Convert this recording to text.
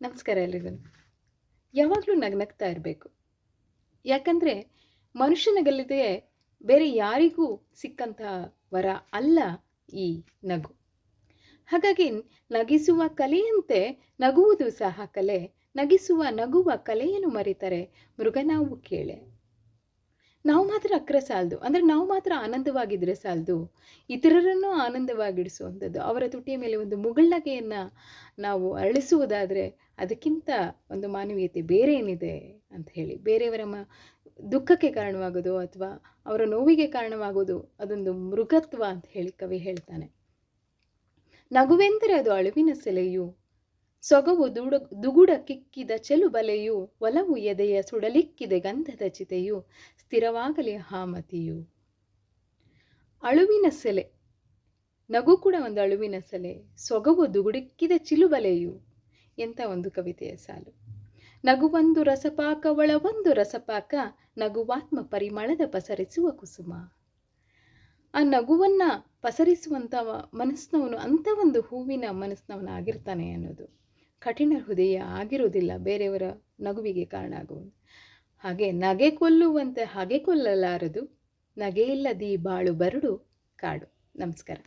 ನಮಸ್ಕಾರ ಎಲ್ರಿಗೂ. ಯಾವಾಗಲೂ ನಗ್ನಗ್ತಾ ಇರಬೇಕು. ಯಾಕಂದರೆ ಮನುಷ್ಯನಗಲ್ಲದೆ ಬೇರೆ ಯಾರಿಗೂ ಸಿಕ್ಕಂತಹ ವರ ಅಲ್ಲ ಈ ನಗು. ಹಾಗಾಗಿ ನಗಿಸುವ ಕಲೆಯಂತೆ ನಗುವುದು ಸಹ ಕಲೆ. ನಗಿಸುವ, ನಗುವ ಕಲೆಯನ್ನು ಮರೆತರೆ ಮೃಗನಾವು ಕೇಳೆ. ನಾವು ಮಾತ್ರ ಅಕ್ರ ಸಾಲದು. ಅಂದರೆ ನಾವು ಮಾತ್ರ ಆನಂದವಾಗಿದ್ದರೆ ಸಾಲದು. ಇತರರನ್ನು ಆನಂದವಾಗಿಡಿಸುವಂಥದ್ದು. ಅವರ ತುಟಿಯ ಮೇಲೆ ಒಂದು ಮುಗುಳ್ನಗೆಯನ್ನು ನಾವು ಅರಳಿಸುವುದಾದರೆ ಅದಕ್ಕಿಂತ ಒಂದು ಮಾನವೀಯತೆ ಬೇರೆ ಏನಿದೆ ಅಂತ ಹೇಳಿ. ಬೇರೆಯವರ ಮ ದುಃಖಕ್ಕೆ ಕಾರಣವಾಗೋದು ಅಥವಾ ಅವರ ನೋವಿಗೆ ಕಾರಣವಾಗೋದು ಅದೊಂದು ಮೃಗತ್ವ ಅಂತ ಹೇಳಿ ಕವಿ ಹೇಳ್ತಾನೆ. ನಗುವೆಂದರೆ ಅದು ಅಳುವಿನ ಸೆಲೆಯು. ಸೊಗವು ದುಡ, ದುಗುಡ ಕಿಕ್ಕಿದ ಚೆಲು ಬಲೆಯು, ಒಲವು ಎದೆಯ ಸುಡಲಿಕ್ಕಿದೆ ಗಂಧದ ಚಿತೆಯು, ಸ್ಥಿರವಾಗಲಿ ಹಾಮತಿಯು ಅಳುವಿನ ಸೆಲೆ. ನಗು ಕೂಡ ಒಂದು ಅಳುವಿನ ಸೆಲೆ. ಸೊಗವು ದುಗುಡಿಕ್ಕಿದ ಚಿಲುಬಲೆಯು ಎಂಥ ಒಂದು ಕವಿತೆಯ ಸಾಲು. ನಗುವೊಂದು ರಸಪಾಕ ಒಂದು ರಸಪಾಕ, ನಗುವಾತ್ಮ ಪರಿಮಳದ ಪಸರಿಸುವ ಕುಸುಮ. ಆ ನಗುವನ್ನು ಪಸರಿಸುವಂಥ ಮನಸ್ಸಿನವನು ಅಂಥ ಒಂದು ಹೂವಿನ ಮನಸ್ಸಿನವನು ಅನ್ನೋದು. ಕಠಿಣ ಹೃದಯ ಆಗಿರುವುದಿಲ್ಲ, ಬೇರೆಯವರ ನಗುವಿಗೆ ಕಾರಣ ಆಗುವುದು. ಹಾಗೆ ನಗೆ ಕೊಲ್ಲುವಂತೆ, ಹಾಗೆ ಕೊಲ್ಲಲಾರದು ನಗೆಯಿಲ್ಲದಿ ಬಾಳು ಬರಡು, ಕಾಡು. ನಮಸ್ಕಾರ.